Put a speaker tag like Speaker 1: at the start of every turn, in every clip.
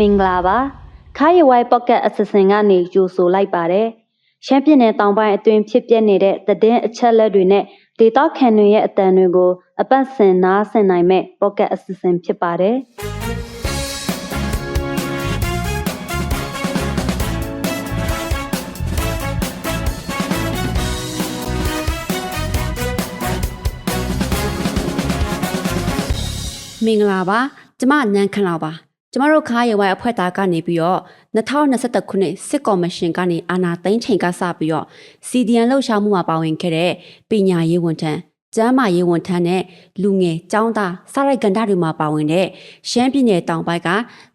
Speaker 1: မင်္ဂလာပါခါရီဝိုင်ပေါ့ကတ်အစစင်ကနေကြိုဆိုလိုက်ပါတယ်ရှမ်းပြည်နယ်တောင်ပိုင်းအတွင်းဖြစ်ပျက်နေတဲ့သတင်းအချက်အလက်တွေနဲ့ဒေတာခန်တွေရဲ့အတန်တွေကိုအပတ်စဉ်နားဆင်နိုင်မဲ့ပေါ့ကတ်အစစင်ဖြစ်ပါတယ်
Speaker 2: မင်္ဂလာပါကျမနန်းခန့်လောက်ပါ ကျမတို့ခါးရဝိုင်အဖွဲ့သားကနေပြီးတော့2021ခုနှစ်စစ်ကော်မရှင်ကနေအာဏာသိမ်းချိန်ကစပြီးတော့ CDN လှုပ်ရှားမှုမှာပါဝင်ခဲ့တဲ့ပညာရေးဝန်ထမ်းကျန်းမာရေးဝန်ထမ်းနဲ့လူငယ်ចောင်းသားစရိုက်ကန္တာတွေမှာပါဝင်တဲ့ရှမ်းပြည်နယ်တောင်ပိုင်းက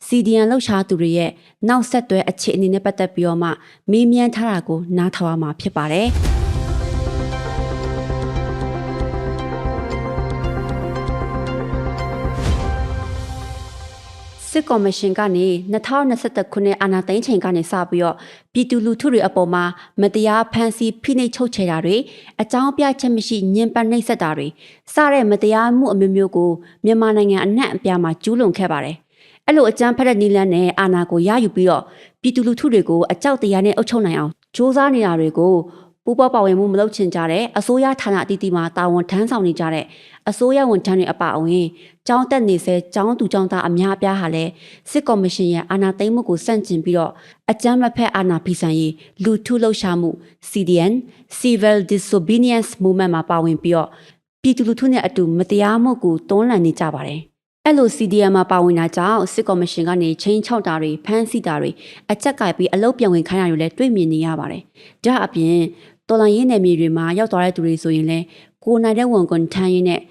Speaker 2: CDN လှုပ်ရှားသူတွေရဲ့နောက်ဆက်တွဲအခြေအနေနဲ့ပတ်သက်ပြီးတော့မှမေးမြန်းထားတာကိုနားထောင်ရမှာဖြစ်ပါတယ်။ စစ်ကော်မရှင်ကနေ2021ခုနှစ်အာဏာသိမ်းချိန်ကနေစပြီးတော့ပြည်သူလူထုတွေအပေါ်မှာမတရားဖမ်းဆီးဖိနှိပ်ချုပ်ချယ်တာတွေအကြောင်းပြချက်မရှိညှဉ်းပန်းနှိပ်စက်တာတွေစတဲ့မတရားမှုအမျိုးမျိုးကိုမြန်မာနိုင်ငံအနှံ့အပြားမှာကျူးလွန်ခဲ့ပါတယ်။အဲ့လိုအကြမ်းဖက်တဲ့နည်းလမ်းနဲ့အာဏာကိုရယူပြီးတော့ပြည်သူလူထုတွေကိုအကြောက်တရားနဲ့အုပ်ချုပ်နိုင်အောင်စ조사နေတာတွေကို ပူးပေါင်းပါဝင်မှုမလုပ်ချင်ကြတဲ့အစိုးရဌာနအသီးသီးမှာတာဝန်ထမ်းဆောင်နေကြတဲ့အစိုးရဝန်ထမ်းတွေအပါအဝင်ကျောင်းတက်နေဆဲကျောင်းသူကျောင်းသားအများအပြားဟာလည်းစစ်ကော်မရှင်ရဲ့အာဏာသိမ်းမှုကိုစန့်ကျင်ပြီးတော့အကြမ်းမဖက်အာဏာဖီဆန်ရေးလူထုလှုပ်ရှားမှု CDN Civil Disobedience Movement မှာပါဝင်ပြီးတော့ပြည်သူလူထုနဲ့အတူမတရားမှုကိုတွန်းလှန်နေကြပါတယ်။အဲ့လို CDM မှာပါဝင်တာကြောင့်စစ်ကော်မရှင်ကနေချင်းချောက်တာတွေဖမ်းဆီးတာတွေအကြက်ကပ်ပြီးအလုတ်ပြောင်းဝင်ခိုင်းတာတွေလည်းတွေ့မြင်နေရပါတယ်။ဒါအပြင် တော်လိုင်းရေးနယ်မြေတွေမှာရောက်သွားတဲ့သူတွေဆိုရင်လည်းကိုယ်နိုင်တဲ့ဝန်ကွန်ထမ်းရင်းနဲ့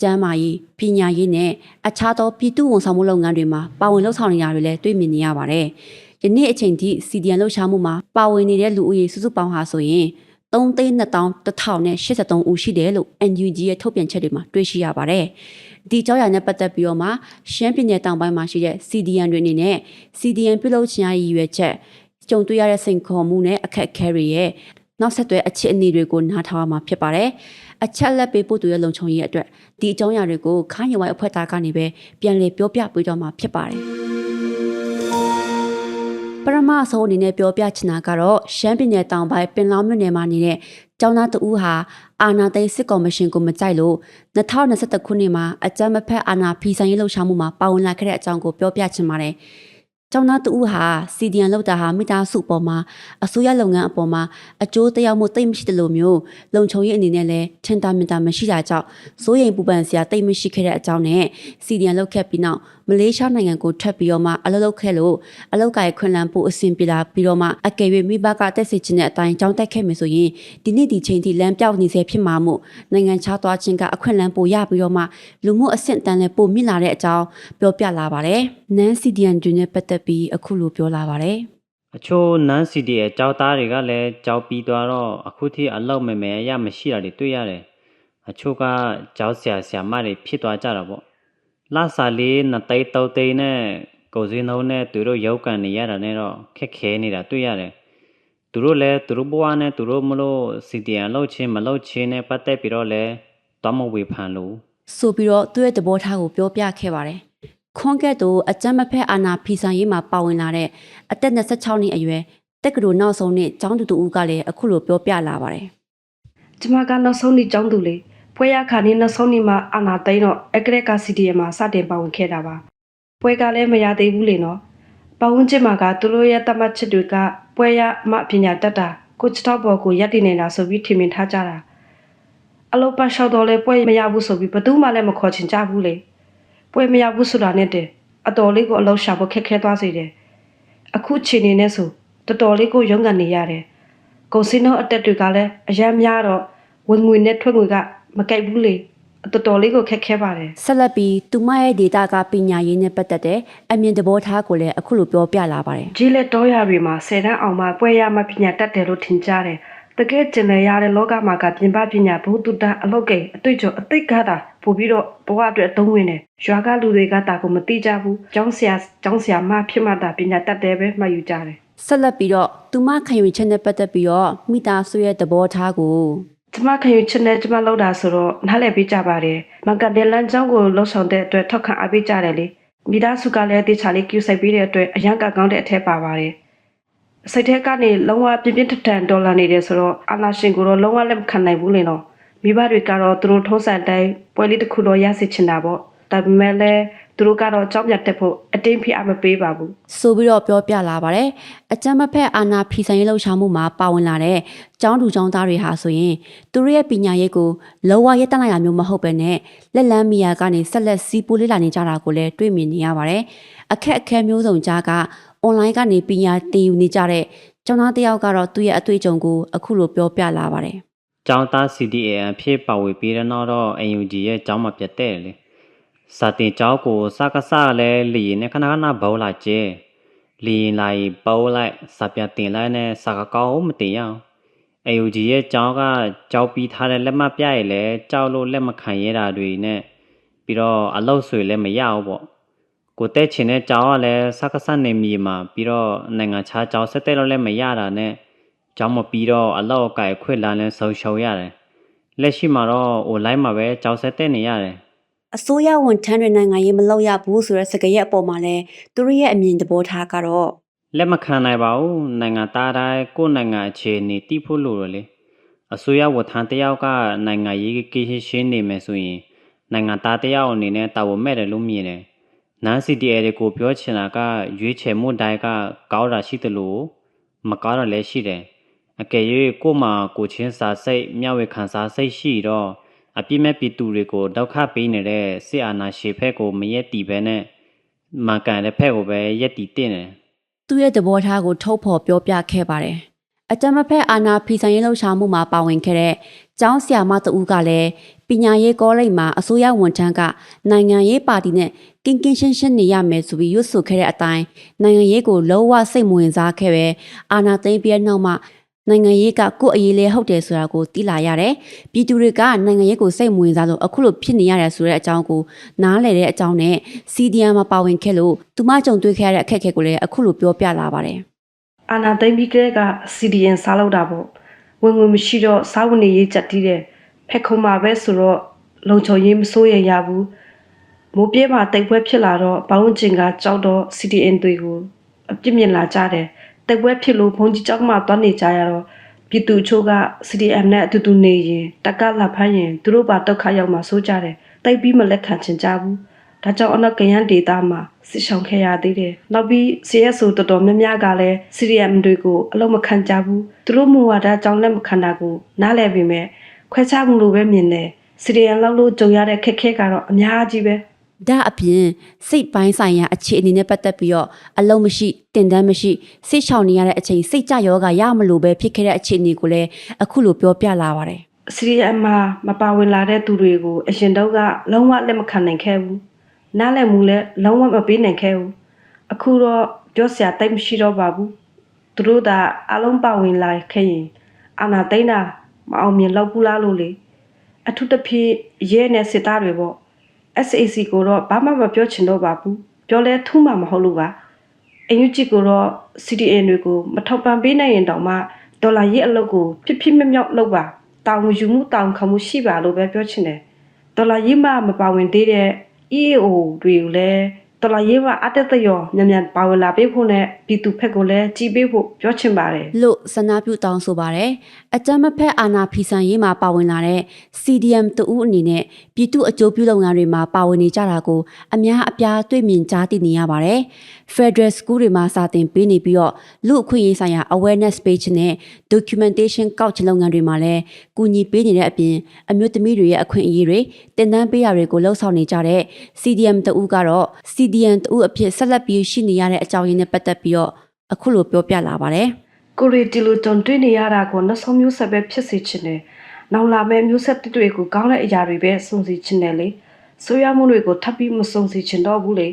Speaker 2: ကျန်းမာရေးပညာရေးနဲ့အခြားသောပြည်သူဝန်ဆောင်မှုလုပ်ငန်းတွေမှာပါဝင်လှုပ်ဆောင်နေတာတွေလည်းတွေ့မြင်နေရပါတယ်။ယနေ့အချိန်ထိ CDN လှုပ်ရှားမှုမှာပါဝင်နေတဲ့လူဦးရေစုစုပေါင်းဟာဆိုရင်3,283ဦးရှိတယ်လို့ NUG ရဲ့ထုတ်ပြန်ချက်တွေမှာတွေ့ရှိရပါတယ်။ဒီကြောင့်ရနဲ့ပတ်သက်ပြီးတော့မှရှမ်းပြည်နယ်တောင်ပိုင်းမှာရှိတဲ့ CDN တွေအနေနဲ့ CDN ပြုလုပ်ခြင်းအရည်ရွယ်ချက်ကြုံတွေ့ရတဲ့စိန်ခေါ်မှုနဲ့အခက်အခဲတွေရဲ့ နောက်ဆက်တွဲအခြေအနေတွေကိုနားထောင်ရမှာဖြစ်ပါတယ်။အချက်လက်ပေးဖို့သူရဲ့လုံခြုံရေးအတွက်ဒီအကြောင်းအရာတွေကိုခိုင်းရဝိုင်းအဖွဲ့သားကနေပဲပြန်လည်ပြောပြပေးတော့မှာဖြစ်ပါတယ်။ပရမအစိုးအနေနဲ့ပြောပြချင်တာကတော့ရှမ်းပြည်နယ်တောင်ပိုင်းပင်လောင်းမြို့နယ်မှာနေတဲ့ကျောင်းသားတဦးဟာအာနာသိန်းစစ်ကော်မရှင်ကိုမကြိုက်လို့2021ခုနှစ်မှာအကြမ်းမဖက်အာဏာဖီဆိုင်ရေးလှုပ်ရှားမှုမှာပါဝင်လာခဲ့တဲ့အကြောင်းကိုပြောပြချင်ပါတယ်။ ကျောင်းသားတဦးဟာ CDN လောက်တာဟာမိသားစုအပေါ်မှာအစိုးရလုပ်ငန်းအပေါ်မှာအကျိုးတရားမှုတိတ်မရှိတယ်လို့မျိုးလုံခြုံရေးအနေနဲ့လည်းထင်တာမြင်တာမရှိတာကြောင့်စိုးရိမ်ပူပန်စရာတိတ်မရှိခဲ့တဲ့အကြောင်းနဲ့ CDN လောက်ခဲ့ပြီးနောက်မလေးရှားနိုင်ငံကိုထွက်ပြီးတော့မှအလုပ်လုပ်ခဲ့လို့အလုပ်ကိုင်ခွင့်လန်းဖို့အဆင်ပြေလာပြီးတော့မှအကယ်၍မိဘကတက်စီခြင်းတဲ့အတိုင်းကြောင်းတက်ခဲ့မယ်ဆိုရင်ဒီနေ့ဒီချိန်ထိလမ်းပြောက်နေစေဖြစ်မှာမို့နိုင်ငံခြားသွားခြင်းကအခွင့်လန်းပိုရပြီးတော့မှလူမှုအဆင့်အတန်းလည်းပိုမြင့်လာတဲ့အကြောင်းပြောပြလာပါတယ်။နန်း CDN တွင်နဲ့ပတ်သက်ပြီးအခုလိုပြောလာပါတယ်။
Speaker 3: အချို့နန်းစီတီရဲ့ကြောက်သားတွေကလည်းကြောက်ပြီးသွားတော့အခုထိအလောက်မဲမဲရမရှိတာတွေတွေ့ရတယ်။အချို့ကကြောက်ဆရာဆရာမတွေဖြစ်သွားကြတာပေါ့။ လစာလေးနှစ်သိန်းသုံးသိန်းနဲ့ကိုယ်စင်းနှုံးနဲ့သူတို့ရောက်ကန်နေရတာနဲ့တော့ခက်ခဲနေတာတွေ့ရတယ်။သူတို့လည်းသူတို့ဘဝနဲ့သူတို့မလို့စီတီယန်လောက်ချင်းမလောက်ချင်းနဲ့ပတ်သက်ပြီးတော့လည်းတော့မဝေဖန်လို့
Speaker 2: ဆိုပြီးတော့သူ့ရဲ့သဘောထားကိုပြောပြခဲ့ပါတယ်။ခွန်ကက်တို့အကြမ်းမဖက်အာဏာဖီဆန်ရေးမှာပါဝင်လာတဲ့အသက်26နှစ်အရွယ်တက္ကသိုလ်နောက်ဆုံးနှစ်ကျောင်းသူတူဦးကလည်းအခုလိုပြောပြလာပါတယ်
Speaker 4: ကျမကနောက်ဆုံးနေ့ကျောင်းသူလေ ပွဲရခါနေ့နောက်ဆုံးနေ့မှာအာနာသိန်းတော့အကရက်ကစီဒီယမ်မှာစတင်ပါဝင်ခဲ့တာပါပွဲကလည်းမရသေးဘူးလေနော်ပဝန်းကျင်မှာကသူတို့ရဲ့တတ်မှတ်ချက်တွေကပွဲရမပညာတတ်တာကိုချတော့ဘော်ကိုရက်တည်နေတာဆိုပြီးထင်မြင်ထားကြတာအလုပ်ပတ်လျှောက်တော့လဲပွဲမရဘူးဆိုပြီးဘယ်သူမှလည်းမခေါ်ချင်ကြဘူးလေပွဲမရဘူးဆိုတာနဲ့တည်းအတော်လေးကိုအလုပ်ရှာဖို့ခက်ခဲသွားစေတယ်အခုချိန်နေနဲ့ဆိုတော်တော်လေးကိုရုန်းကန်နေရတယ်ကုန်စည်နှုန်းအတက်တွေကလည်းအရမ်းများတော့ဝင်ငွေနဲ့ထွက်ငွေက မကြိုက်ဘူးလေအတော်တော်လေးကိုခက်ခဲပါတယ်။
Speaker 2: ဆက်လက်ပြီးသူမရဲ့ဒေတာကပညာရေးနဲ့ပတ်သက်တဲ့အမြင်သဘောထားကိုလည်းအခုလိုပြောပြလာပါတယ်
Speaker 4: ကြီးလက်တော်ရတွေမှာဆယ်တန်းအောင်မှပွဲရမှပညာတတ်တယ်လို့ထင်ကြတယ်တကယ်ကျင်လည်ရတဲ့လောကမှာကပြင်ပပညာဘုသူတအလောက်ကိအတွေ့ကျော်အသိကတာပို့ပြီးတော့ဘဝအတွက်အသုံးဝင်တယ်ရွာကလူတွေကတာကိုမသိကြဘူးကျောင်းဆရာကျောင်းဆရာမဖြစ်မှတာပညာတတ်တယ်ပဲမှတ်ယူကြတယ်။
Speaker 2: ဆက်လက်ပြီးတော့သူမခံယူချက်နဲ့ပတ်သက်ပြီးတော့မိသားစုရဲ့သဘောထားကို
Speaker 4: ကျမခင်ယူချစ်နဲ့ကျမလောက်တာဆိုတော့နားလည်ပေးကြပါတယ်။မကဒဲလန်ကျောင်းကိုလှုပ်ဆောင်တဲ့အတွက်ထောက်ခံအားပေးကြတယ်လေမိသားစုကလည်းတေချာလေးကျူဆိုင်ပေးတဲ့အတွက်အရန်ကကောင်းတဲ့အထက်ပါပါတယ်စိတ်ထဲကနေလုံးဝပြင်းပြင်းထန်ထန်ဒေါ်လာနေတယ်ဆိုတော့အာနာရှင်ကိုတော့လုံးဝလက်မခံနိုင်ဘူးလေနော်မိဘတွေကတော့သူတို့ထုံးစံတိုင်းပွဲလေးတစ်ခုတော့ရစေချင်တာပေါ့ဒါပေမဲ့လည်း သူတို့ကတော့ကြောက်ပြတ်တက်ဖို့အတင်းဖိအားမပေးပါဘူး
Speaker 2: ဆိုပြီးတော့ပြောပြလာပါတယ်အကြမ်းမဖက်အာနာဖီဆိုင်ရေးလှုပ်ရှားမှုမှာပါဝင်လာတဲ့ကျောင်းသူကျောင်းသားတွေဟာဆိုရင်သူတို့ရဲ့ပညာရေးကိုလောဝရက်တက်လိုက်ရမျိုးမဟုတ်ပဲနဲ့လက်လန်းမီယာကနေဆက်လက်စီးပူးလေ့လာနေကြတာကိုလည်းတွေ့မြင်နေရပါတယ်အခက်အခဲမျိုးစုံကြားကအွန်လိုင်းကနေပညာသင်ယူနေကြတဲ့ကျောင်းသားတစ်ယောက်ကတော့သူ့ရဲ့အတွေ့အကြုံကိုအခုလိုပြောပြလာပါတယ်
Speaker 3: ကျောင်းသား CDA အဖြစ်ပါဝင်ပြီးတဲ့နောက်တော့ UNG ရဲ့ကျောင်းမှာပြတ်တဲ့လေ စာတင်ကျောင်းကိုစကားစလဲလီရင်နဲ့ခဏခဏဘောလာကျဲလီရင်လိုက်ပေါ်လိုက်စာပြတင်လိုက်နဲ့စာကကောင်းမတင်ရအောင် UNG ရဲ့ကျောင်းကကျောင်းပြီးထားတဲ့လက်မှတ်ပြရည်လဲကြောက်လို့လက်မခံရတာတွေနဲ့ပြီးတော့အလုပ်ဆွေလည်းမရဘူးပေါ့ကိုတက်ချင်တဲ့ကျောင်းကလည်းစကားစနေမြေမှာပြီးတော့နိုင်ငံခြားကျောင်းဆက်တဲ့လို့လည်းမရတာနဲ့ကျောင်းမပြီးတော့အလောက်အကိုက်ခွင့်လန်းလဲဆုံးရှုံရတယ်။လက်ရှိမှာတော့ online မှာပဲကျောင်းဆက်တက်နေရတယ်
Speaker 2: အစိုးရဝန်ထမ်းတွေနိုင်ငံရေးမလုပ်ရဘူးဆိုတဲ့စကားရဲ့အပေါ်မှာလဲသူတို့ရဲ့အမြင်သဘောထားကတော့။
Speaker 3: လက်မခံနိုင်ပါဘူး။နိုင်ငံသားတိုင်းကိုယ့်နိုင်ငံအခြေအနေတည်ဖို့လိုတယ်လေ။အစိုးရဝန်ထမ်းတစ်ယောက်ကနိုင်ငံရေးကိစ္စရှင်းနေမယ်ဆိုရင်နိုင်ငံသားတစ်ယောက်အနေနဲ့တာဝန်မဲ့တယ်လို့မြင်တယ်။နန်း CDA တွေကိုပြောချင်တာကရွေးချယ်မှုတိုင်းကကောင်းတာရှိတယ်လို့မကောင်းတာလည်းရှိတယ်။အကယ်၍ကို့မှာကိုချင်းစာစိတ်မျှဝေခံစားစိတ်ရှိတော့ အပြစ်မဲ့ပြည်သူတွေကိုဒုက္ခပေးနေတဲ့စစ်အာဏာရှင်ဘက်ကိုမရက်တီပဲနဲ့မန်ကန်တဲ့ဘက်ကိုပဲရက်တီတင်တယ်
Speaker 2: သူ့ရဲ့သဘောထားကိုထုတ်ဖော်ပြောပြခဲ့ပါတယ်။အကြမ်းမဖက်အာနာဖီဆိုင်ရေးလှုပ်ရှားမှုမှာပါဝင်ခဲ့တဲ့ကျောင်းဆရာမတဦးကလည်းပညာရေးကောလိပ်မှာအစိုးရဝန်ထမ်းကနိုင်ငံရေးပါတီနဲ့ကင်းကင်းရှင်းရှင်းနေရမယ်ဆိုပြီးရွတ်ဆိုခဲ့တဲ့အတိုင်းနိုင်ငံရေးကိုလုံးဝစိတ်မဝင်စားခဲ့ပဲအာနာသိမ့်ပြဲနောက်မှ နိုင်ငံရေးကကိုယ့်အရေးလဲဟုတ်တယ်ဆိုတာကိုသိလာရတယ်။ပြည်သူတွေကနိုင်ငံရေးကိုစိတ်မဝင်စားလို့အခုလိုဖြစ်နေရတယ်ဆိုတဲ့အကြောင်းကိုနားလည်တဲ့အကြောင်းနဲ့ CDM မှာပါဝင်ခဲ့လို့သူမကြုံတွေ့ခဲ့ရတဲ့အခက်အခဲကိုလည်းအခုလိုပြောပြလာပါတယ်။
Speaker 4: အာနာသိမ့်ပြီးကလေးက CDN စားလောက်တာပေါ့ဝင်ဝင်မရှိတော့စားဝင်နေရေးကြက်တီးတယ်ဖက်ခုံမှာပဲဆိုတော့လုံချုံရေးမစိုးရရဘူးမိုးပြေးမှာတိတ်ပွဲဖြစ်လာတော့ဘောင်းကျင်ကကြောက်တော့ CDN တွေကိုအပြစ်မြင်လာကြတယ် တိတ်ပွဲဖြစ်လို့ဘုံကြီးကြောက်မှသွားနေကြရတော့ပြည်သူချို့က CDM နဲ့အတူတူနေရင်တက်ကလာဖမ်းရင်သူတို့ပါဒုက္ခရောက်မှစိုးကြတယ်တိတ်ပြီးမလက်ခံချင်ကြဘူးဒါကြောင့်အနောက်ကရန်ဒေတာမှာစစ်ဆောင်ခဲ့ရသေးတယ်။နောက်ပြီး CSO တော်တော်များများကလည်း CDM တွေကိုအလုံးမခံကြဘူး။သူတို့မူဝါဒအကြောင်းလက်မခံတာကိုနားလည်ပေမဲ့ခွဲခြားမှုလိုပဲမြင်တယ်။ CDM လောက်လို့ကြုံရတဲ့ခက်ခဲကတော့အများကြီးပဲ။
Speaker 2: ဒါအပြင်စိတ်ပိုင်းဆိုင်ရာအခြေအနေနဲ့ပတ်သက်ပြီးတော့အလုံးမရှိတင်တန်းမရှိစိတ်ချောင်နေရတဲ့အချိန်စိတ်ကြယောဂရမလို့ပဲဖြစ်ခဲ့တဲ့အခြေအနေကိုလည်းအခုလိုပြောပြလာပါတယ်
Speaker 4: CDM မှာမပါဝင်လာတဲ့သူတွေကိုအရင်တော့ကလုံးဝလက်မခံနိုင်ခဲ့ဘူး။နားလည်မှုလည်းလုံးဝမပေးနိုင်ခဲ့ဘူး။အခုတော့ပြောစရာတိတ်မရှိတော့ပါဘူး။သူတို့သာအလုံးပါဝင်လာခဲ့ရင်အာနာသိန်းတာမအောင်မြင်လောက်ဘူးလားလို့လေ။အထူးသဖြင့်ရဲနဲ့စစ်သားတွေပေါ့ SAC ကိုတော့ဘာမှမပြောချင်တော့ပါဘူး။ပြောလဲထူးမှမဟုတ်လို့ပါ။အင်ယူဂျီကိုတော့ CDN တွေကိုမထောက်ပံ့ပေးနိုင်ရင်တောင်မှဒေါ်လာရေးအလုပ်ကိုဖြစ်ဖြစ်မြောက်မြောက်လုပ်ပါတောင်းယူမှုတောင်းခံမှုရှိပါလို့ပဲပြောချင်တယ်ဒေါ်လာရေးမှမပါဝင်သေးတဲ့ EAO တွေကိုလည်း ဒေါ်လာရေးမှအတက်တရောမြန်မြန်ပါဝင်လာပေးဖို့နဲ့ပြည်သူဖက်ကိုလည်းကြည်ပေးဖို့ပြောချင်ပါတယ်
Speaker 2: လို့ဆန္ဒပြုတောင်းဆိုပါတယ်အကြမ်းမဖက်အာဏာဖီဆန်ရေးမှာပါဝင်လာတဲ့ CDM တဦးအနေနဲ့ပြည်သူအကျိုးပြုလုပ်ငန်းတွေမှာပါဝင်နေကြတာကိုအများအပြားတွေ့မြင်ကြားသိနေရပါတယ် Federal School တွေမှာစာသင်ပေးနေပြီးတော့လူအခွင့်အရေးဆိုင်ရာ awareness page နဲ့ documentation ကောက်ချလုပ်ငန်းတွေမှာလည်းကူညီပေးနေတဲ့အပြင်အမျိုးသမီးတွေရဲ့အခွင့်အရေးတွေတင်နန်းပေးရတွေကိုလှုံ့ဆော်နေကြတဲ့ CDM တဦးကတော့ CDM တဦးအဖြစ်ဆက်လက်ပြီးရှိနေရတဲ့အကြောင်းရင်းနဲ့ပတ်သက်ပြီးတော့အခုလိုပြောပြလာပါတယ်
Speaker 4: ကိုရီတီလိုတုံတွေ့နေရတာကိုနှဆုံးမျိုးဆက်ပဲဖြစ်စေချင်တယ်နောက်လာမယ့်မျိုးဆက်တွေကိုကောင်းတဲ့အရာတွေပဲစုံစီချင်တယ်လေဆိုရမှုတွေကိုထပ်ပြီးမစုံစီချင်တော့ဘူးလေ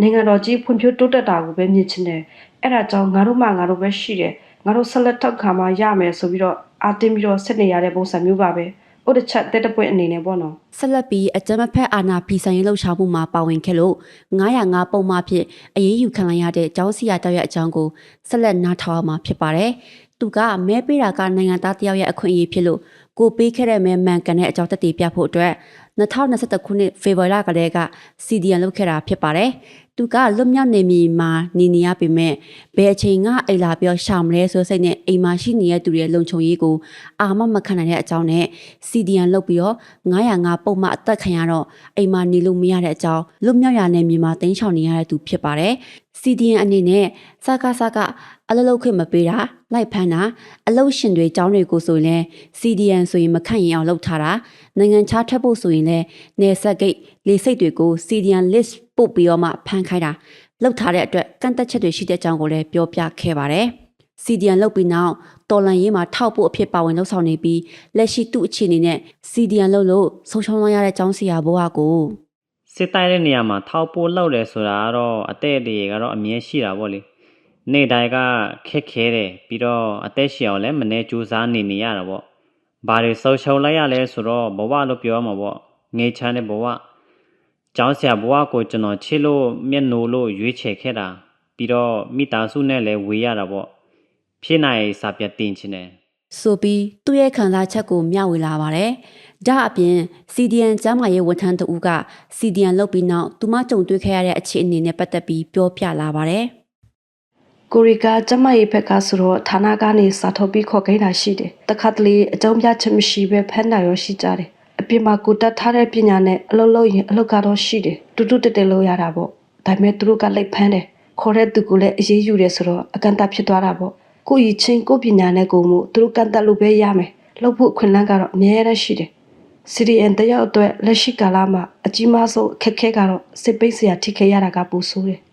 Speaker 4: နိုင်ငံတော်ကြီးဖွံ့ဖြိုးတိုးတက်တာကိုပဲမြင်ချင်တယ်အဲ့ဒါကြောင့်ငါတို့မှငါတို့ပဲရှိတယ်ငါတို့ဆက်လက်ထောက်ခံမှရမယ်ဆိုပြီးတော့အာတင်ပြီးတော့ဆက်နေရတဲ့ပုံစံမျိုးပါပဲ ဥဒချက်တက်တပွင့်အနေနဲ့ပေါ့နော်
Speaker 2: ဆက်လက်ပြီးအကြမ်းမဖက်အာဏာဖီဆိုင်ရေးလှုပ်ရှားမှုမှာပါဝင်ခဲ့လို့905ပုံမှန်ဖြစ်အရေးယူခံလိုက်ရတဲ့ကျောင်းစီယာတောက်ရဲ့အကြောင်းကိုဆက်လက်နားထောင်အောင်မှာဖြစ်ပါတယ်သူကမဲပေးတာကနိုင်ငံသားတယောက်ရဲ့အခွင့်အရေးဖြစ်လို့ကိုပေးခဲ့တဲ့မဲမှန်ကန်တဲ့အကြောင်းသက်သေပြဖို့အတွက်2021ခုနှစ်ဖေဖော်ဝါရီလကတည်းက CDN လုပ်ခဲ့တာဖြစ်ပါတယ်။ သူကလွတ်မြောက်နေမီမှာနေနေရပေမဲ့ဘယ်အချိန်ကအိမ်လာပြောရှောင်မလဲဆိုစိတ်နဲ့အိမ်မှာရှိနေတဲ့သူတွေရဲ့လုံခြုံရေးကိုအာမမခံနိုင်တဲ့အကြောင်းနဲ့ CDN လုပ်ပြီးတော့905ပုံမှအသက်ခံရတော့အိမ်မှာနေလို့မရတဲ့အကြောင်းလွတ်မြောက်ရနေမြေမှာတင်းချောင်နေရတဲ့သူဖြစ်ပါတယ်။ CDN အနေနဲ့စကားစကား အလုပ်လုပ်ခွင့်မပေးတာလိုက်ဖမ်းတာအလုပ်ရှင်တွေចောင်းတွေကိုဆိုရင်လည်း CDN ဆိုရင်မခန့်ရင်အောင်လုပ်ထားတာနိုင်ငံခြားထွက်ဖို့ဆိုရင်လည်းနေဆက်ဂိတ်လေစိတ်တွေကို CDN list ပို့ပြီးတော့မှဖမ်းခိုင်းတာလုပ်ထားတဲ့အတွက်ကန့်သက်ချက်တွေရှိတဲ့အကြောင်းကိုလည်းပြောပြခဲ့ပါတယ်။ CDN လုပ်ပြီးနောက်တော်လန်ရေးမှာထောက်ဖို့အဖြစ်ပါဝင်လှုပ်ဆောင်နေပြီးလက်ရှိသူ့အခြေအနေနဲ့ CDN လုပ်လို့ဆုံးရှုံးသွားရတဲ့ចောင်းစီယာဘဝကို
Speaker 3: စစ်တိုက်တဲ့နေရာမှာထောက်ပို့လောက်တယ်ဆိုတာကတော့အသက်အရွယ်ကတော့အမြဲရှိတာပေါ့လေ နေ့တိုင်းကခက်ခဲတယ်ပြီးတော့အသက်ရှင်အောင်လည်းမနေကြိုးစားနေနေရတာပေါ့ဘာတွေဆောက်ရှုံးလိုက်ရလဲဆိုတော့ဘဝလို့ပြောရမှာပေါ့ငေးချမ်းတဲ့ဘဝကျောင်းဆရာဘဝကိုကျွန်တော်ချစ်လို့မျက်နှိုးလို့ရွေးချယ်ခဲ့တာပြီးတော့မိသားစုနဲ့လည်းဝေးရတာပေါ့ဖြစ်နိုင်စာပြတ်တင်ချင်တယ်
Speaker 2: ဆိုပြီးသူ့ရဲ့ခံစားချက်ကိုမျှဝေလာပါတယ်။ဒါအပြင် CDN ကျမ်းမာရေးဝန်ထမ်းတဦးက CDN လုပ်ပြီးနောက်သူမကြုံတွေ့ခဲ့ရတဲ့အခြေအနေနဲ့ပတ်သက်ပြီးပြောပြလာပါတယ်
Speaker 4: ကိုရီကကျမရေးဘက်ကဆိုတော့ဌာနကနေစာထုတ်ပြီးခေါ်ခိုင်းတာရှိတယ်တခါတလေအကြောင်းပြချက်မရှိပဲဖမ်းတာရောရှိကြတယ်အပြင်မှာကိုတက်ထားတဲ့ပညာနဲ့အလုပ်လုပ်ရင်အလုပ်ကတော့ရှိတယ်တူတူတက်တက်လုပ်ရတာပေါ့ဒါပေမဲ့သူတို့ကလိုက်ဖမ်းတယ်ခေါ်တဲ့သူကလည်းအရေးယူတယ်ဆိုတော့အကန့်အသတ်ဖြစ်သွားတာပေါ့ကိုရီချင်းကိုပညာနဲ့ကိုမှုသူတို့ကန့်တက်လို့ပဲရမယ်လုပ်ဖို့အခွင့်အလမ်းကတော့အများကြီးရှိတယ် CDN တယောက်အတွက်လက်ရှိကာလမှာအကြီးမားဆုံးအခက်အခဲကတော့စစ်ပိတ်စရာထိခဲရတာကပူဆိုးတယ်။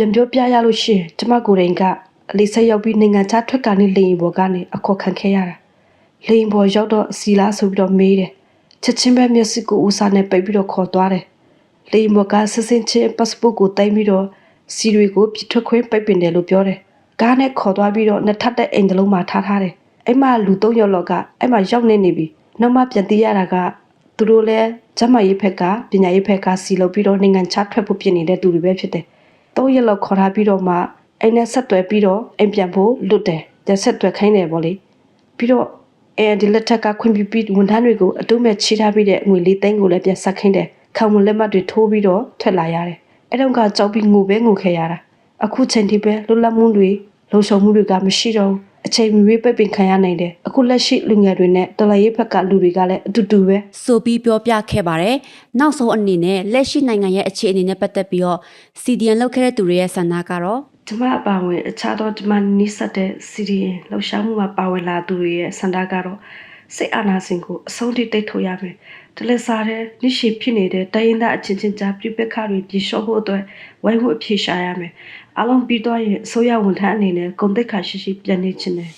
Speaker 4: ပြန်ပြောပြရလို့ရှိရင်ကျမကိုယ်တိုင်ကအလေးဆက်ရောက်ပြီးနိုင်ငံခြားထွက်ကနေလေရင်ဘော်ကနေအခေါ်ခံခဲ့ရတာ။လေရင်ဘော်ရောက်တော့စီလားဆိုပြီးတော့မေးတယ်။ချက်ချင်းပဲမျက်စိကိုဦးစားနဲ့ပိတ်ပြီးတော့ခေါ်သွားတယ်။လေရင်ဘော်ကဆစင်ချင်း passport ကိုတိုင်ပြီးတော့စီတွေကိုပြစ်ထွက်ခွင့်ပိတ်ပင်တယ်လို့ပြောတယ်။ကားနဲ့ခေါ်သွားပြီးတော့နှစ်ထပ်တဲ့အိမ်တစ်လုံးမှာထားထားတယ်။အဲ့မှာလူ၃ယောက်လောက်ကအဲ့မှာရောက်နေနေပြီ။နောက်မှပြန်သိရတာကသူတို့လည်းကျမရေးဖက်ကပညာရေးဖက်ကစီလုပ်ပြီးတော့နိုင်ငံခြားထွက်ဖို့ပြင်နေတဲ့သူတွေပဲဖြစ်တယ်။ ၃ရက်လောက်ခေါ်ထားပြီးတော့မှအိမ်နဲ့ဆက်သွယ်ပြီးတော့အိမ်ပြန်ဖို့လွတ်တယ်။တဲ့ဆက်သွယ်ခိုင်းတယ်ဗောလေ။ပြီးတော့အဲဒီလက်ထက်ကခွင့်ပြုပြီးဝန်ထမ်းတွေကိုအတုမဲ့ချေထားပြီးတဲ့ငွေလေးသိန်းကိုလည်းပြန်ဆက်ခိုင်းတယ်။ခံဝန်လက်မှတ်တွေထိုးပြီးတော့ထွက်လာရတယ်။အဲ့တော့ကကြောက်ပြီးငိုပဲငိုခဲ့ရတာ။အခုချိန်ထိပဲလွတ်လပ်မှုတွေလုံခြုံမှုတွေကမရှိတော့ဘူး အချိန်မီပိတ်ပင်ခံရနိုင်တယ်အခုလက်ရှိလူငယ်တွေနဲ့တော်လှန်ရေးဘက်ကလူတွေကလည်းအတူတူပဲ။
Speaker 2: ဆိုပြီးပြောပြခဲ့ပါတယ်။နောက်ဆုံးအနေနဲ့လက်ရှိနိုင်ငံရဲ့အခြေအနေနဲ့ပတ်သက်ပြီးတော့ CDN လုပ်ခဲ့တဲ့သူတွေရဲ့ဆန္ဒကတော့
Speaker 4: ကျမအပါဝင်အခြားသောဒီမနီးစပ်တဲ့ CDN လှူရှားမှုမှာပါဝင်လာသူတွေရဲ့ဆန္ဒကတော့စိတ်အာဏာရှင်ကိုအဆုံးထိတိတ်ထုတ်ရမယ်တလက်စားတဲ့နိရှိဖြစ်နေတဲ့တိုင်းရင်းသားအချင်းချင်းကြားပြပခါတွေပြေလျှော့ဖို့အတွက်ဝိုင်းဝန်းအဖြေရှာရမယ် အလုံးပြီးတော့ရင်အစိုးရဝန်ထမ်းအနေနဲ့ဂုဏ်သိက္ခာရှိရှိပြန်နေခြင်းနဲ့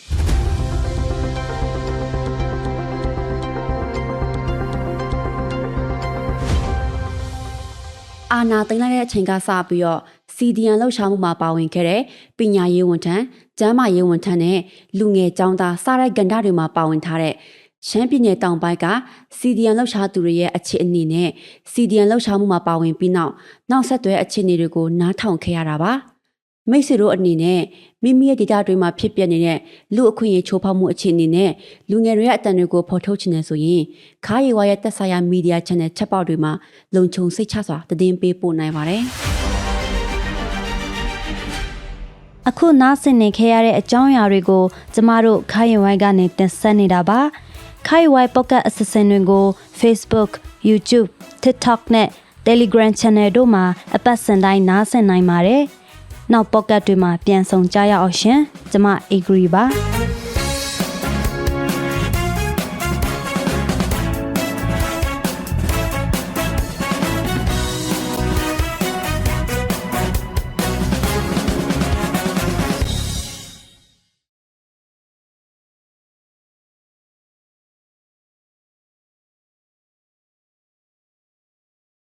Speaker 2: အာနာသိမ်းလိုက်တဲ့အချိန်ကစပြီးတော့ CDN လှုပ်ရှားမှုမှာပါဝင်ခဲ့တဲ့ပညာရေးဝန်ထမ်း၊ကျန်းမာရေးဝန်ထမ်းနဲ့လူငယ်ကျောင်းသားစတဲ့ကဏ္ဍတွေမှာပါဝင်ထားတဲ့ရှမ်းပြည်နယ်တောင်ပိုင်းက CDN လှုပ်ရှားသူတွေရဲ့အခြေအနေနဲ့ CDN လှုပ်ရှားမှုမှာပါဝင်ပြီးနောက်နောက်ဆက်တွဲအခြေအနေတွေကိုနားထောင်ခဲ့ရတာပါ မိတ်ဆွေတို့အနေနဲ့မိမိရဲ့ဒေတာတွေမှာဖြစ်ပျက်နေတဲ့လူအခွင့်အရေးချိုးဖောက်မှုအခြေအနေနဲ့လူငယ်တွေရဲ့အတန်တွေကိုဖော်ထုတ်ချင်တယ်ဆိုရင်ခါးရီဝါရဲ့တက်ဆိုင်ရာမီဒီယာ channel ချက်ပေါက်တွေမှာလုံခြုံစိတ်ချစွာသတင်းပေးပို့နိုင်ပါတယ်
Speaker 1: အခုနားဆင်နေခဲ့ရတဲ့အကြောင်းအရာတွေကိုကျမတို့ခိုင်ရင်ဝိုင်းကနေတင်ဆက်နေတာပါခိုင်ဝိုင်းပေါ့ကတ်အစစင်တွေကို Facebook, YouTube, TikTok နဲ့ Telegram Channel တို့မှာအပတ်စဉ်တိုင်းနားဆင်နိုင်ပါတယ် နောက်ပေါ့ကတ်တွေမှာပြန်ဆောင်ကြရအောင်ရှင် ကျမ Agree ပါ